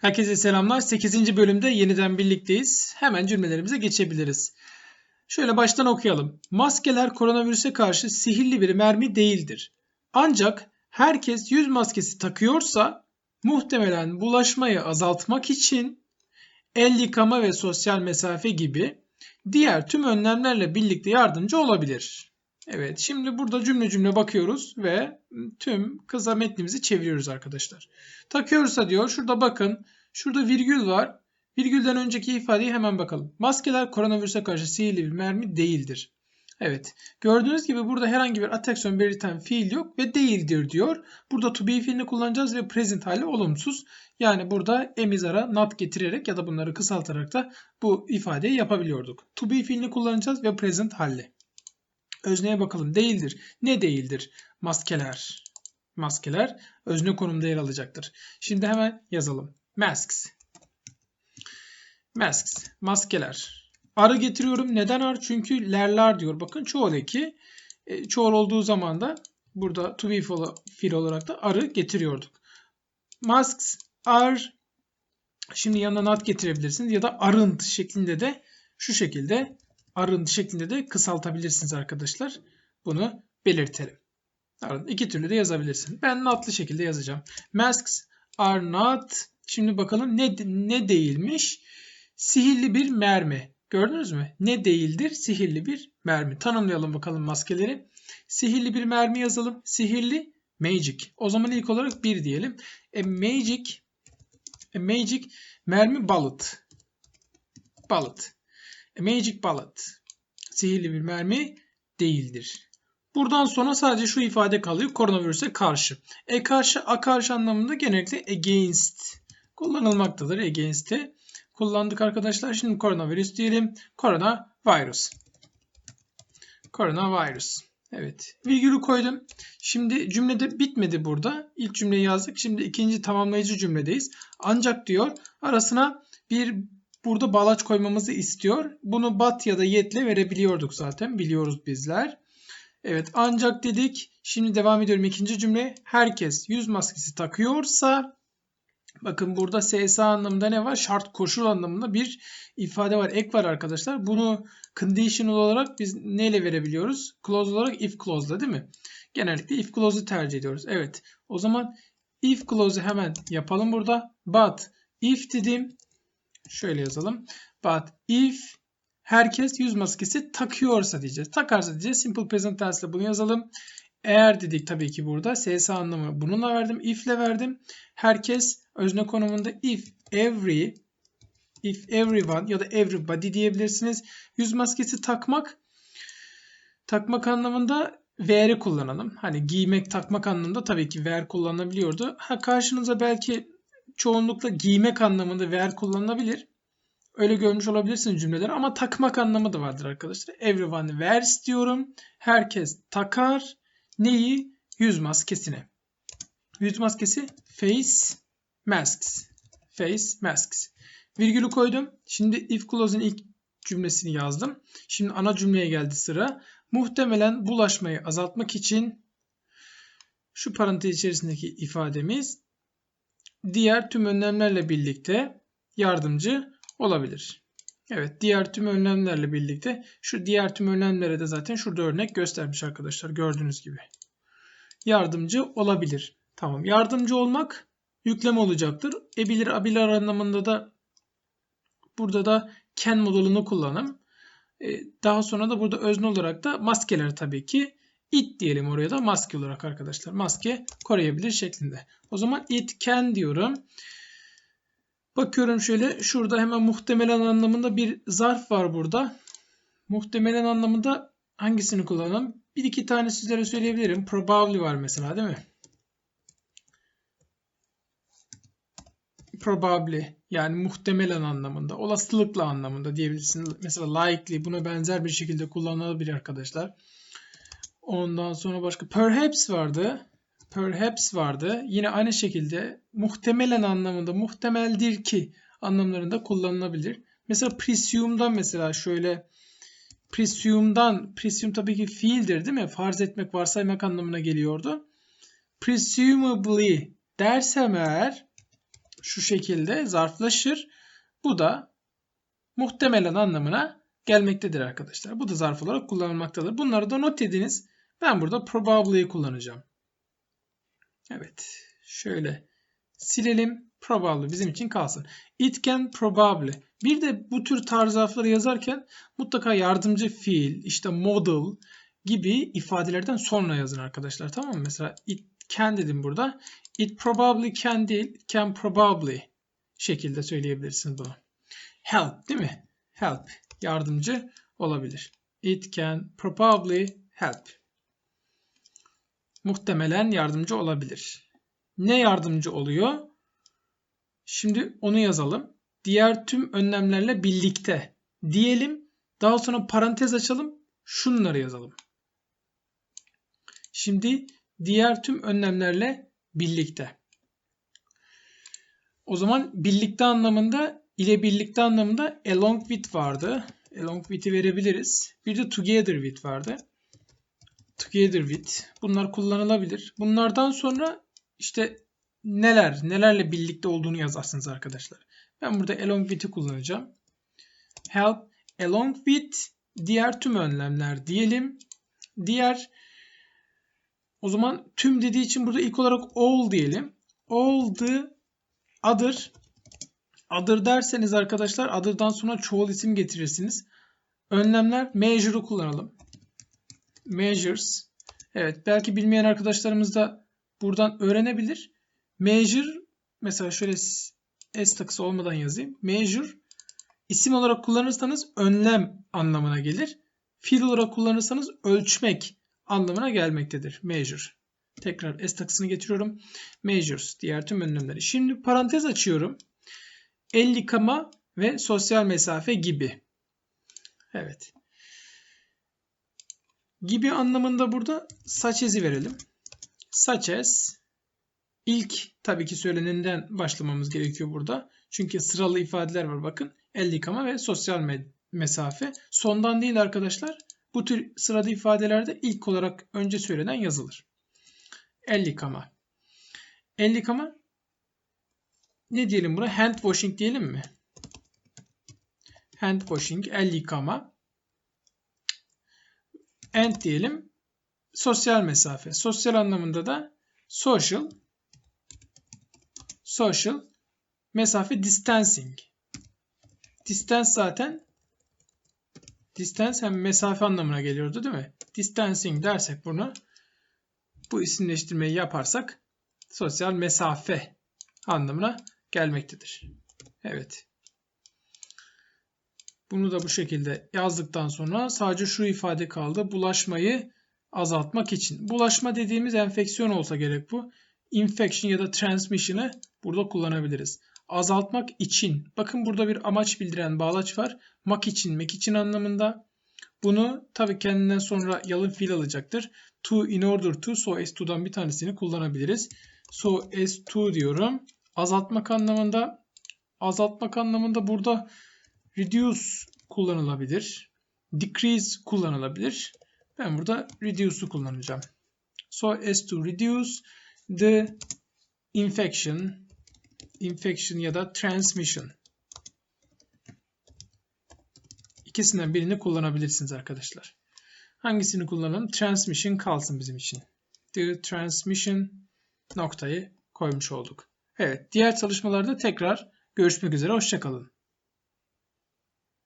Herkese selamlar. 8. bölümde yeniden birlikteyiz. Hemen cümlelerimize geçebiliriz. Şöyle baştan okuyalım. Maskeler koronavirüse karşı sihirli bir mermi değildir. Ancak herkes yüz maskesi takıyorsa muhtemelen bulaşmayı azaltmak için el yıkama ve sosyal mesafe gibi diğer tüm önlemlerle birlikte yardımcı olabilir. Evet şimdi burada cümle cümle bakıyoruz ve tüm kısa metnimizi çeviriyoruz arkadaşlar. Takıyorsa diyor şurada bakın şurada virgül var. Virgülden önceki ifadeyi hemen bakalım. Maskeler koronavirüse karşı sihirli bir mermi değildir. Evet. Gördüğünüz gibi burada herhangi bir ataksiyon belirten fiil yok ve değildir diyor. Burada to be fiilini kullanacağız ve present hali olumsuz. Yani burada emizara not getirerek ya da bunları kısaltarak da bu ifadeyi yapabiliyorduk. To be fiilini kullanacağız ve present hali. Özneye bakalım. Değildir. Ne değildir? Maskeler. Maskeler özne konumda yer alacaktır. Şimdi hemen yazalım. Masks. Masks. Maskeler. Arı getiriyorum. Neden ar? Çünkü lerler diyor. Bakın çoğul eki. E, çoğul olduğu zaman da burada to be fiil olarak da arı getiriyorduk. Masks are şimdi yanına not getirebilirsiniz ya da arınt şeklinde de şu şekilde arınt şeklinde de kısaltabilirsiniz arkadaşlar. Bunu belirtelim. Arınt iki türlü de yazabilirsiniz. Ben notlı şekilde yazacağım. Masks are not Şimdi bakalım ne ne değilmiş? Sihirli bir mermi. Gördünüz mü? Ne değildir? Sihirli bir mermi. Tanımlayalım bakalım maskeleri. Sihirli bir mermi yazalım. Sihirli magic. O zaman ilk olarak bir diyelim. A magic a magic mermi bullet. Bullet. A magic bullet. Sihirli bir mermi değildir. Buradan sonra sadece şu ifade kalıyor. Koronavirüse karşı. E karşı, a karşı anlamında genellikle against kullanılmaktadır. Against'te kullandık arkadaşlar. Şimdi koronavirüs diyelim. Korona virus. Korona virus. Evet. Virgülü koydum. Şimdi cümlede bitmedi burada. İlk cümleyi yazdık. Şimdi ikinci tamamlayıcı cümledeyiz. Ancak diyor arasına bir burada bağlaç koymamızı istiyor. Bunu bat ya da yetle verebiliyorduk zaten. Biliyoruz bizler. Evet ancak dedik. Şimdi devam ediyorum ikinci cümle. Herkes yüz maskesi takıyorsa Bakın burada SSA anlamında ne var? Şart koşul anlamında bir ifade var. Ek var arkadaşlar. Bunu conditional olarak biz neyle verebiliyoruz? Clause olarak if clause'la değil mi? Genellikle if clause'u tercih ediyoruz. Evet. O zaman if clause'u hemen yapalım burada. But if dedim. Şöyle yazalım. But if herkes yüz maskesi takıyorsa diyeceğiz. Takarsa diyeceğiz. Simple present tense ile bunu yazalım. Eğer dedik tabii ki burada SSA anlamı bununla verdim. If ile verdim. Herkes özne konumunda if every if everyone ya da everybody diyebilirsiniz. Yüz maskesi takmak takmak anlamında wear'i kullanalım. Hani giymek, takmak anlamında tabii ki wear kullanılabiliyordu. Ha karşınıza belki çoğunlukla giymek anlamında wear kullanılabilir. Öyle görmüş olabilirsiniz cümleleri ama takmak anlamı da vardır arkadaşlar. Everyone wears diyorum. Herkes takar. Neyi? Yüz maskesini. Yüz maskesi face masks. Face masks. Virgülü koydum. Şimdi if clause'un ilk cümlesini yazdım. Şimdi ana cümleye geldi sıra. Muhtemelen bulaşmayı azaltmak için şu parantez içerisindeki ifademiz diğer tüm önlemlerle birlikte yardımcı olabilir. Evet diğer tüm önlemlerle birlikte şu diğer tüm önlemlere de zaten şurada örnek göstermiş arkadaşlar gördüğünüz gibi. Yardımcı olabilir. Tamam yardımcı olmak yükleme olacaktır. Ebilir abiler anlamında da burada da can modulunu kullanım. Ee, daha sonra da burada özne olarak da maskeler tabii ki it diyelim oraya da maske olarak arkadaşlar. Maske koruyabilir şeklinde. O zaman it can diyorum. Bakıyorum şöyle şurada hemen muhtemelen anlamında bir zarf var burada. Muhtemelen anlamında hangisini kullanalım? Bir iki tane sizlere söyleyebilirim. Probably var mesela değil mi? Probably yani muhtemelen anlamında, olasılıkla anlamında diyebilirsiniz. Mesela likely buna benzer bir şekilde kullanılabilir arkadaşlar. Ondan sonra başka perhaps vardı perhaps vardı. Yine aynı şekilde muhtemelen anlamında muhtemeldir ki anlamlarında kullanılabilir. Mesela presume'dan mesela şöyle presume'dan presume tabii ki fiildir değil mi? Farz etmek, varsaymak anlamına geliyordu. Presumably dersem eğer şu şekilde zarflaşır. Bu da muhtemelen anlamına gelmektedir arkadaşlar. Bu da zarf olarak kullanılmaktadır. Bunları da not ediniz. Ben burada probably'yi kullanacağım. Evet. Şöyle silelim. Probably bizim için kalsın. It can probably. Bir de bu tür tarz zarfları yazarken mutlaka yardımcı fiil, işte model gibi ifadelerden sonra yazın arkadaşlar. Tamam mı? Mesela it can dedim burada. It probably can değil, can probably şekilde söyleyebilirsiniz bunu. Help değil mi? Help. Yardımcı olabilir. It can probably help. Muhtemelen yardımcı olabilir. Ne yardımcı oluyor? Şimdi onu yazalım. Diğer tüm önlemlerle birlikte diyelim. Daha sonra parantez açalım. Şunları yazalım. Şimdi diğer tüm önlemlerle birlikte. O zaman birlikte anlamında ile birlikte anlamında along with vardı. Along with'i verebiliriz. Bir de together with vardı. Together with. Bunlar kullanılabilir. Bunlardan sonra işte neler, nelerle birlikte olduğunu yazarsınız arkadaşlar. Ben burada along with'i kullanacağım. Help along with diğer tüm önlemler diyelim. Diğer o zaman tüm dediği için burada ilk olarak all diyelim. All the other other derseniz arkadaşlar other'dan sonra çoğul isim getirirsiniz. Önlemler measure'ı kullanalım. Measures. Evet belki bilmeyen arkadaşlarımız da buradan öğrenebilir. Measure mesela şöyle S takısı olmadan yazayım. Measure isim olarak kullanırsanız önlem anlamına gelir. Fiil olarak kullanırsanız ölçmek anlamına gelmektedir. Measure. Tekrar S takısını getiriyorum. Measures diğer tüm önlemleri. Şimdi parantez açıyorum. El yıkama ve sosyal mesafe gibi. Evet. Gibi anlamında burada as'i verelim. As ilk tabii ki söylenenden başlamamız gerekiyor burada. Çünkü sıralı ifadeler var bakın. El yıkama ve sosyal mesafe. Sondan değil arkadaşlar. Bu tür sırada ifadelerde ilk olarak önce söylenen yazılır. El yıkama. El yıkama ne diyelim buna? Hand washing diyelim mi? Hand washing, el yıkama. And diyelim. Sosyal mesafe. Sosyal anlamında da social social mesafe distancing. Distance zaten distance hem mesafe anlamına geliyordu değil mi? Distancing dersek bunu bu isimleştirmeyi yaparsak sosyal mesafe anlamına gelmektedir. Evet. Bunu da bu şekilde yazdıktan sonra sadece şu ifade kaldı. Bulaşmayı azaltmak için. Bulaşma dediğimiz enfeksiyon olsa gerek bu. Infection ya da transmission'ı burada kullanabiliriz. Azaltmak için. Bakın burada bir amaç bildiren bağlaç var. Mak için, mek için anlamında. Bunu tabii kendinden sonra yalın fiil alacaktır. To, in order to, so as to'dan bir tanesini kullanabiliriz. So as to diyorum. Azaltmak anlamında azaltmak anlamında burada reduce kullanılabilir. Decrease kullanılabilir. Ben burada reduce'u kullanacağım. So as to reduce the infection infection ya da transmission İkisinden birini kullanabilirsiniz arkadaşlar. Hangisini kullanalım? Transmission kalsın bizim için. The transmission noktayı koymuş olduk. Evet, diğer çalışmalarda tekrar görüşmek üzere. Hoşçakalın.